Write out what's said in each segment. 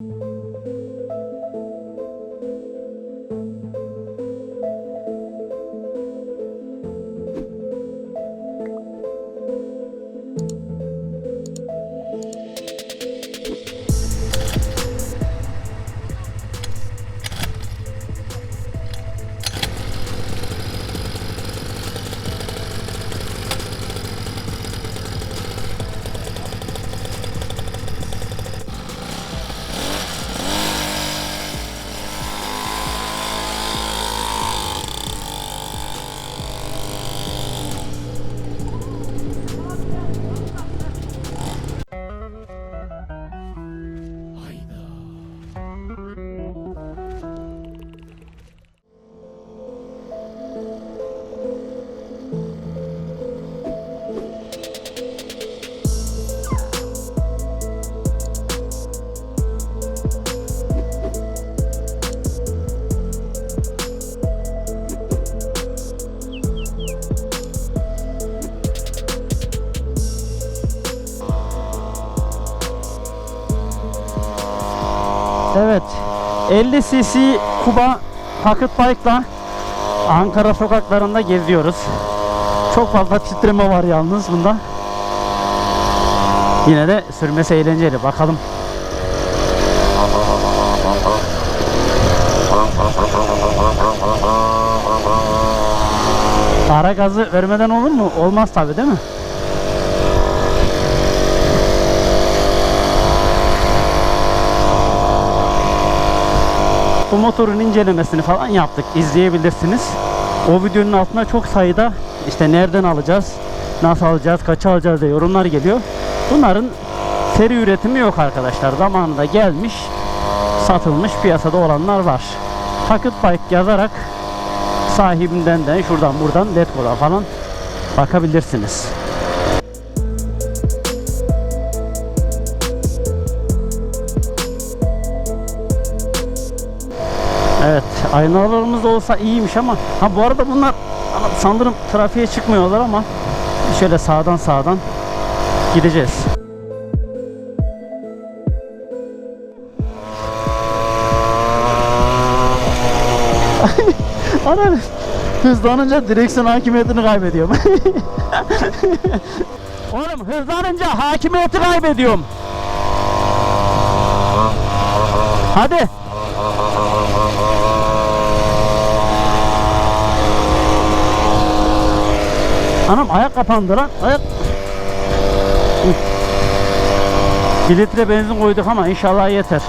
Evet. 50 cc Kuba Pocket Bike'la Ankara sokaklarında geziyoruz. Çok fazla titreme var yalnız bunda. Yine de sürmesi eğlenceli. Bakalım. Ara gazı vermeden olur mu? Olmaz tabi değil mi? Bu motorun incelemesini falan yaptık. İzleyebilirsiniz. O videonun altına çok sayıda işte nereden alacağız, nasıl alacağız, kaça alacağız diye yorumlar geliyor. Bunların seri üretimi yok arkadaşlar. Zamanında gelmiş, satılmış piyasada olanlar var. Pocket Bike yazarak sahibinden de şuradan buradan Letgo'da falan bakabilirsiniz. Evet, aynalarımız olsa iyiymiş ama ha bu arada bunlar sanırım trafiğe çıkmıyorlar ama şöyle sağdan sağdan gideceğiz. Ana hızlanınca direksiyon hakimiyetini kaybediyorum. Oğlum hızlanınca hakimiyeti kaybediyorum. Hadi. Anam ayak kapandı lan. Ayak. Bir litre benzin koyduk ama inşallah yeter.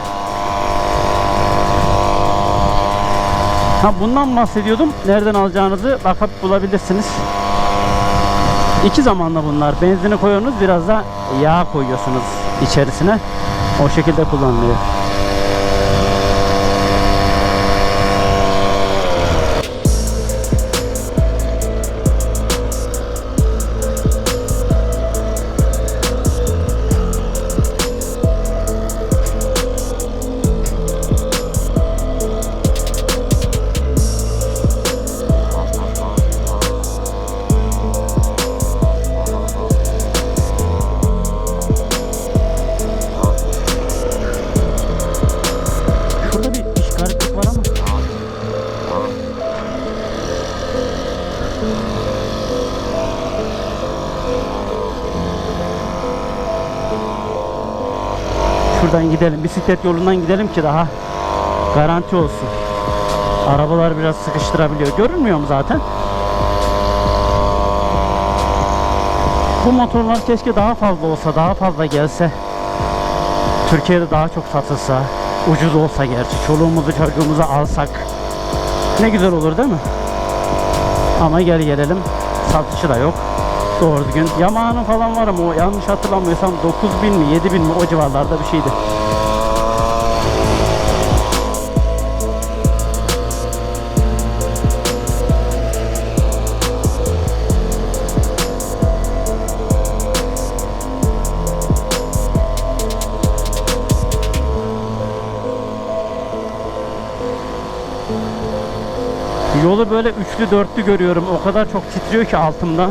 Ha bundan bahsediyordum. Nereden alacağınızı bakıp bulabilirsiniz. İki zamanla bunlar. Benzini koyuyorsunuz biraz da yağ koyuyorsunuz içerisine. O şekilde kullanılıyor. Şuradan gidelim. Bisiklet yolundan gidelim ki daha garanti olsun. Arabalar biraz sıkıştırabiliyor. Görünmüyor mu zaten? Bu motorlar keşke daha fazla olsa, daha fazla gelse. Türkiye'de daha çok satılsa, ucuz olsa gerçi, çoluğumuzu çocuğumuzu alsak ne güzel olur değil mi? Ama gel gelelim satışı da yok. Doğru düzgün. Yamaha'nın falan var ama o yanlış hatırlamıyorsam 9000 mi 7000 mi o civarlarda bir şeydi. Yolu böyle üçlü dörtlü görüyorum. O kadar çok titriyor ki altımda.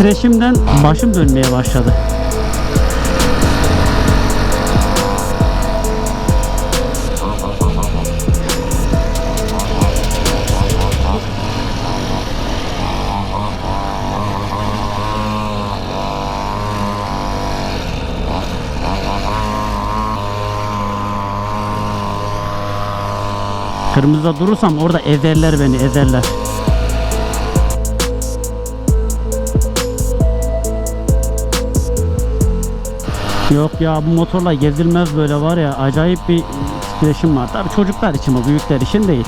Titreşimden başım dönmeye başladı. Kırmızıda durursam orada ezerler beni ezerler. Yok ya bu motorla gezilmez böyle var ya acayip bir titreşim var. Tabii çocuklar için bu büyükler için değil.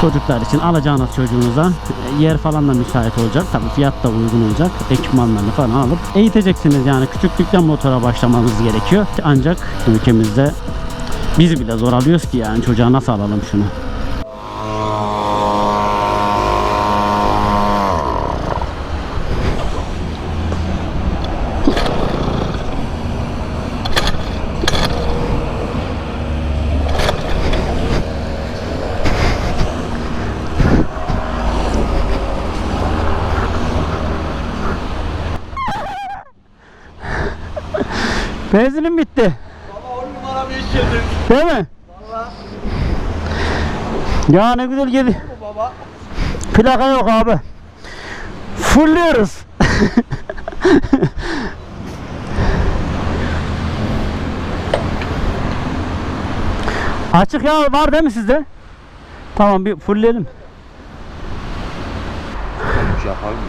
Çocuklar için alacağınız çocuğunuza yer falan da müsait olacak. Tabii fiyat da uygun olacak. Ekipmanlarını falan alıp eğiteceksiniz yani küçüklükten motora başlamanız gerekiyor. Ancak ülkemizde biz bile zor alıyoruz ki yani çocuğa nasıl alalım şunu. Benzinim bitti. Baba on numara bir iş yedin. Değil mi? Valla. Ya ne güzel geldi. Baba. Plaka yok abi. Fulluyoruz. Açık ya var değil mi sizde? Tamam bir fullleyelim. Yapalım mı?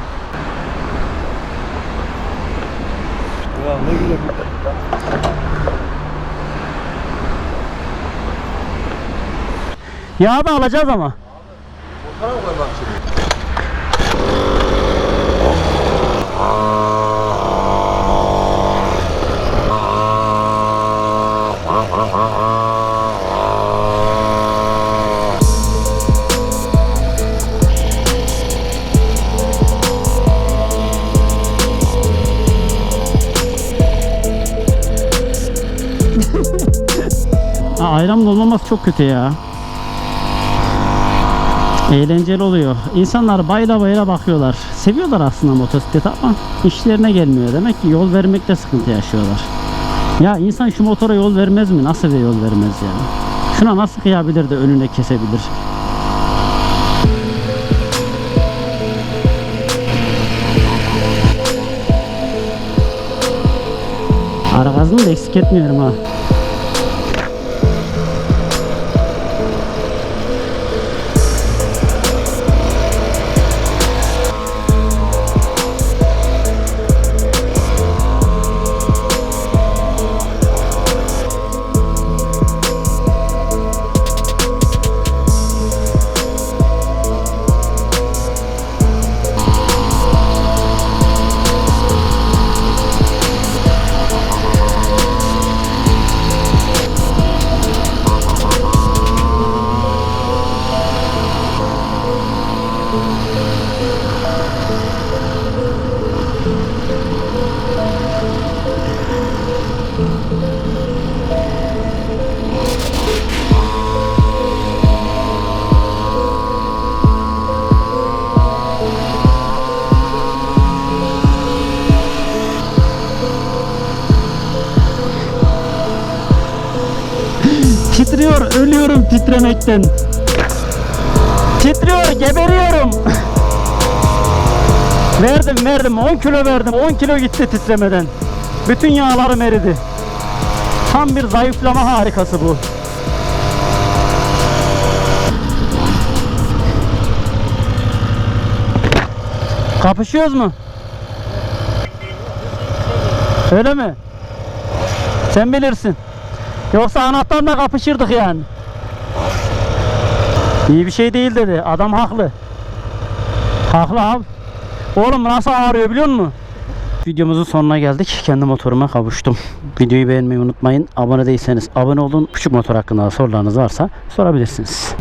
Ya ne güzel Yağ da alacağız ama. Motora mı koy bak şimdi? Ha, ayranın olmaması çok kötü ya. Eğlenceli oluyor. İnsanlar bayla bayla bakıyorlar. Seviyorlar aslında motosikleti ama işlerine gelmiyor. Demek ki yol vermekte sıkıntı yaşıyorlar. Ya insan şu motora yol vermez mi? Nasıl bir yol vermez ya? Şuna nasıl kıyabilir de önüne kesebilir? Ara gazını da eksik etmiyorum ha. Titriyor, ölüyorum titremekten. Titriyor, geberiyorum. verdim, verdim. 10 kilo verdim. 10 kilo gitti titremeden. Bütün yağlarım eridi. Tam bir zayıflama harikası bu. Kapışıyoruz mu? Öyle mi? Sen bilirsin. Yoksa anahtarla kapışırdık yani. İyi bir şey değil dedi. Adam haklı. Haklı abi. Oğlum nasıl ağrıyor biliyor musun? Videomuzun sonuna geldik. Kendi motoruma kavuştum. Videoyu beğenmeyi unutmayın. Abone değilseniz abone olun. Küçük motor hakkında sorularınız varsa sorabilirsiniz.